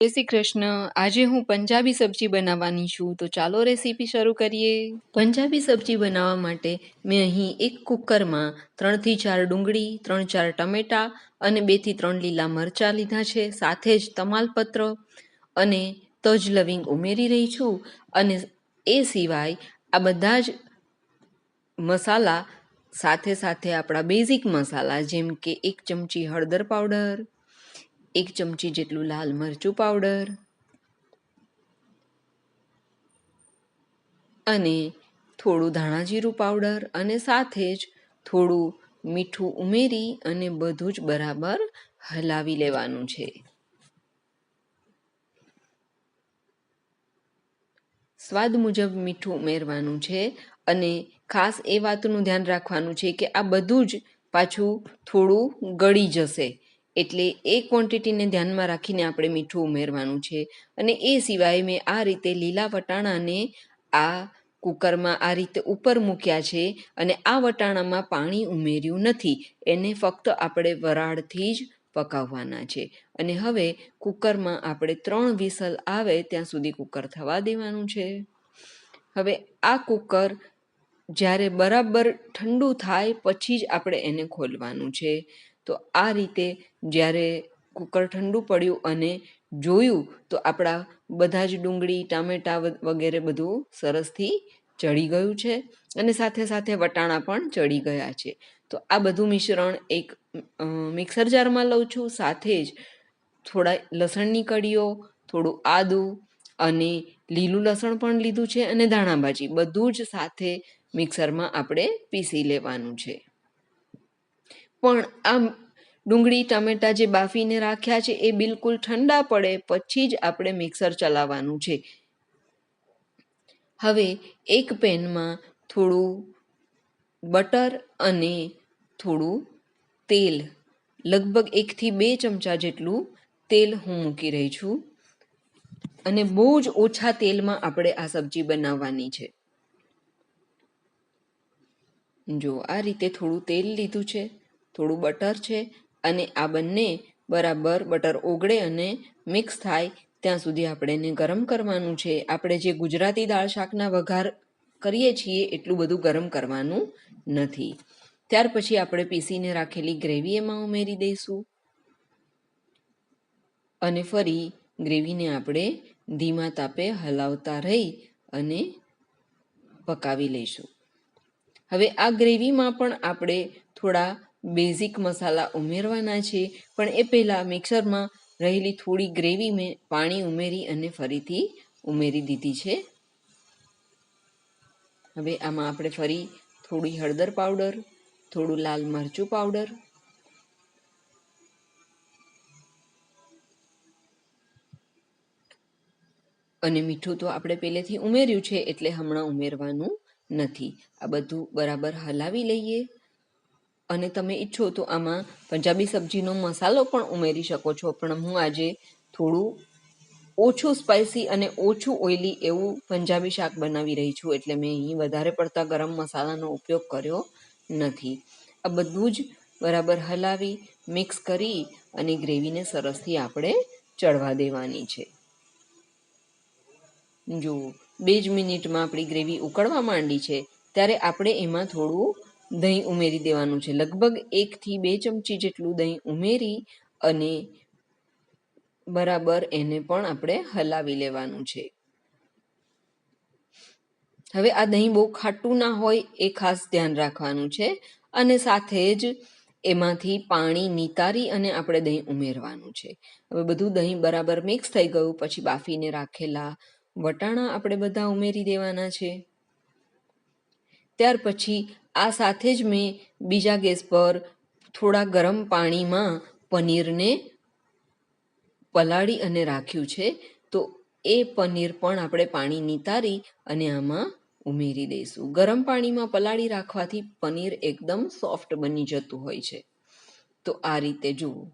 જય શ્રી કૃષ્ણ. આજે હું પંજાબી સબ્જી બનાવવાની છું. તો ચાલો રેસીપી શરૂ કરીએ. પંજાબી સબ્જી બનાવવા માટે મેં અહીં એક કુકરમાં ત્રણથી ચાર ડુંગળી, ત્રણ ચાર ટમેટા અને બેથી ત્રણ લીલા મરચાં લીધા છે. સાથે જ તમાલપત્ર અને તજ લવિંગ ઉમેરી રહી છું. અને એ સિવાય આ બધા જ મસાલા સાથે સાથે આપણા બેઝિક મસાલા જેમ કે એક ચમચી હળદર પાવડર એક ચમચી જેટલું લાલ મરચું પાવડર અને થોડું ધાણાજીરું પાવડર અને સાથે જ થોડું મીઠું ઉમેરી અને બધું જ બરાબર હલાવી લેવાનું છે. સ્વાદ મુજબ મીઠું ઉમેરવાનું છે અને ખાસ એ વાતનું ધ્યાન રાખવાનું છે કે આ બધું જ પાછું થોડું ગળી જશે. એટલે એ ક્વોન્ટિટીને ધ્યાનમાં રાખીને આપણે મીઠું ઉમેરવાનું છે. અને એ સિવાય મેં આ રીતે લીલા વટાણાને આ કુકરમાં આ રીતે ઉપર મૂક્યા છે અને આ વટાણામાં પાણી ઉમેર્યું નથી. એને ફક્ત આપણે વરાળથી જ પકાવવાના છે. અને હવે કુકરમાં આપણે ત્રણ વિસલ આવે ત્યાં સુધી કુકર થવા દેવાનું છે. હવે આ કુકર જ્યારે બરાબર ઠંડુ થાય પછી જ આપણે એને ખોલવાનું છે. તો આ રીતે જ્યારે કુકર ઠંડુ પડ્યું અને જોયું તો આપણા બધા જ ડુંગળી, ટામેટાં વગેરે બધું સરસથી ચડી ગયું છે અને સાથે સાથે વટાણા પણ ચડી ગયા છે. તો આ બધું મિશ્રણ એક મિક્સર જારમાં લઉં છું, સાથે જ થોડા લસણની કડીઓ થોડું આદું અને લીલું લસણ પણ લીધું છે અને ધાણાભાજી. બધું જ સાથે મિક્સરમાં આપણે પીસી લેવાનું છે. પણ આ ડુંગળી, ટમેટા જે બાફીને રાખ્યા છે, એ બિલકુલ ઠંડા પડે, પછી જ આપણે મિક્સર ચલાવવાનું છે. હવે એક પેનમાં થોડું બટર અને થોડું તેલ, લગભગ એકથી બે ચમચા જેટલું તેલ હું મૂકી રહી છું. અને બહુ જ ઓછા તેલમાં આપણે આ સબ્જી બનાવવાની છે. જો આ રીતે થોડું તેલ લીધું છે, થોડું બટર છે અને આ બંને બરાબર બટર ઓગળે અને મિક્સ થાય, ત્યાં સુધી આપણે એને ગરમ કરવાનું છે. આપણે જે ગુજરાતી દાળ શાકના વઘાર કરીએ છીએ, એટલું બધું ગરમ કરવાનું નથી. ત્યાર પછી આપણે પીસીને રાખેલી ગ્રેવી એમાં ઉમેરી દઈશું. અને ફરી ગ્રેવીને આપણે ધીમા તાપે હલાવતા રહી અને પકાવી લઈશું. હવે આ ગ્રેવીમાં પણ આપણે થોડા બેઝિક મસાલા ઉમેરવાના છે, પણ એ પહેલાં મિક્સરમાં રહેલી થોડી ગ્રેવી મેં પાણી ઉમેરી અને ફરીથી ઉમેરી દીધી છે. હવે આમાં આપણે ફરી થોડી હળદર પાવડર, થોડું લાલ મરચું પાવડર, અને મીઠું તો આપણે પહેલેથી ઉમેર્યું છે, એટલે હમણાં ઉમેરવાનું નથી. આ બધું બરાબર હલાવી લઈએ. અને તમે ઈચ્છો તો આમાં પંજાબી સબ્જીનો મસાલો પણ ઉમેરી શકો છો. પણ હું આજે થોડું ઓછું સ્પાઇસી અને ઓછું ઓઇલી એવું પંજાબી શાક બનાવી રહી છું. એટલે મેં અહીં વધારે પડતા ગરમ મસાલાનો ઉપયોગ કર્યો નથી. આ બધું જ બરાબર હલાવી મિક્સ કરી અને ગ્રેવીને સરસથી આપણે ચડવા દેવાની છે. જો બે જ મિનિટમાં આપણી ગ્રેવી ઉકળવા માંડી છે, ત્યારે આપણે એમાં થોડું દહીં ઉમેરી દેવાનું છે. લગભગ એકથી બે ચમચી જેટલું દહીં ઉમેરી અને બરાબર એને પણ આપણે હલાવી લેવાનું છે. હવે આ દહીં બહુ ખાટું ના હોય એ ખાસ ધ્યાન રાખવાનું છે અને સાથે જ એમાંથી પાણી નિતારી અને આપણે દહીં ઉમેરવાનું છે. હવે બધું દહીં બરાબર મિક્સ થઈ ગયું, પછી બાફીને રાખેલા વટાણા આપણે બધા ઉમેરી દેવાના છે. ત્યાર પછી આ સાથે જ મેં બીજા ગેસ પર થોડા ગરમ પાણીમાં પનીરને પલાળી અને રાખ્યું છે. તો એ પનીર પણ આપણે પાણી નિતારી અને આમાં ઉમેરી દઈશું. ગરમ પાણીમાં પલાળી રાખવાથી પનીર એકદમ સોફ્ટ બની જતું હોય છે. તો આ રીતે જુઓ.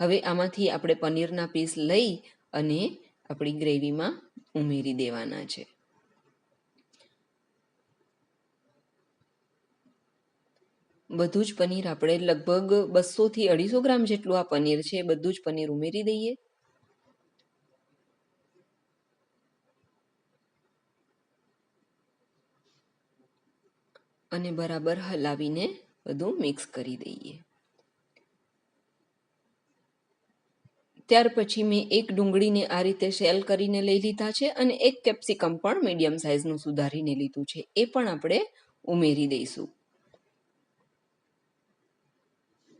હવે આમાંથી આપણે પનીરના પીસ લઈ અને આપણી ગ્રેવીમાં ઉમેરી દેવાના છે. બધું જ પનીર આપણે લગભગ બસોથી અઢીસો ગ્રામ જેટલું આ પનીર છે બધું જ પનીર ઉમેરી દઈએ. અને બરાબર હલાવીને બધું મિક્સ કરી દઈએ. ત્યાર પછી મેં એક ડુંગળીને આ રીતે શેલ કરીને લઈ લીધા છે અને એક કેપ્સિકમ પણ મીડિયમ સાઇઝનું સુધારીને લીધું છે, એ પણ આપણે ઉમેરી દઈશું.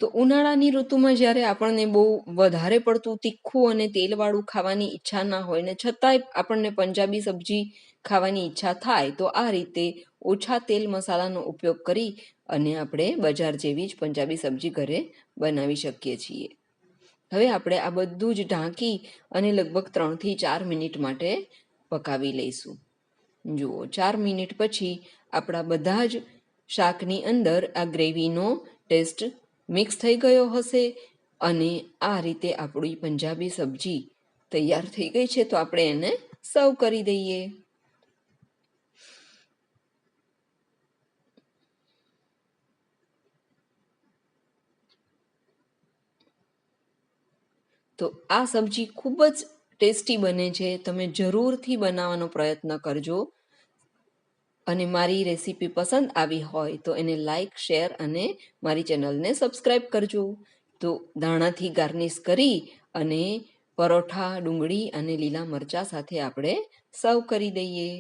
તો ઉનાળાની ઋતુમાં જ્યારે આપણને બહુ વધારે પડતું તીખું અને તેલવાળું ખાવાની ઈચ્છા ના હોય ને છતાંય આપણને પંજાબી સબ્જી ખાવાની ઈચ્છા થાય, તો આ રીતે ઓછા તેલ મસાલાનો ઉપયોગ કરી અને આપણે બજાર જેવી જ પંજાબી સબ્જી ઘરે બનાવી શકીએ છીએ. હવે આપણે આ બધું જ ઢાંકી અને લગભગ ત્રણથી ચાર મિનિટ માટે પકાવી લઈશું. જુઓ, ચાર મિનિટ પછી આપણા બધા જ શાકની અંદર આ ગ્રેવીનો ટેસ્ટ મિક્સ થઈ ગયો હશે અને આ રીતે આપણી પંજાબી સબ્જી તૈયાર થઈ ગઈ છે તો આપણે એને સર્વ કરી દઈએ. તો આ સબ્જી ખૂબ જ ટેસ્ટી બને છે. તમે જરૂરથી બનાવવાનો પ્રયત્ન કરજો. અને મારી રેસીપી પસંદ આવી હોય તો એને લાઇક શેર અને મારી ચેનલને સબસ્ક્રાઈબ કરજો. તો ધાણાથી ગાર્નિશ કરી અને પરોઠા ડુંગળી અને લીલા મરચાં સાથે આપણે સર્વ કરી દઈએ.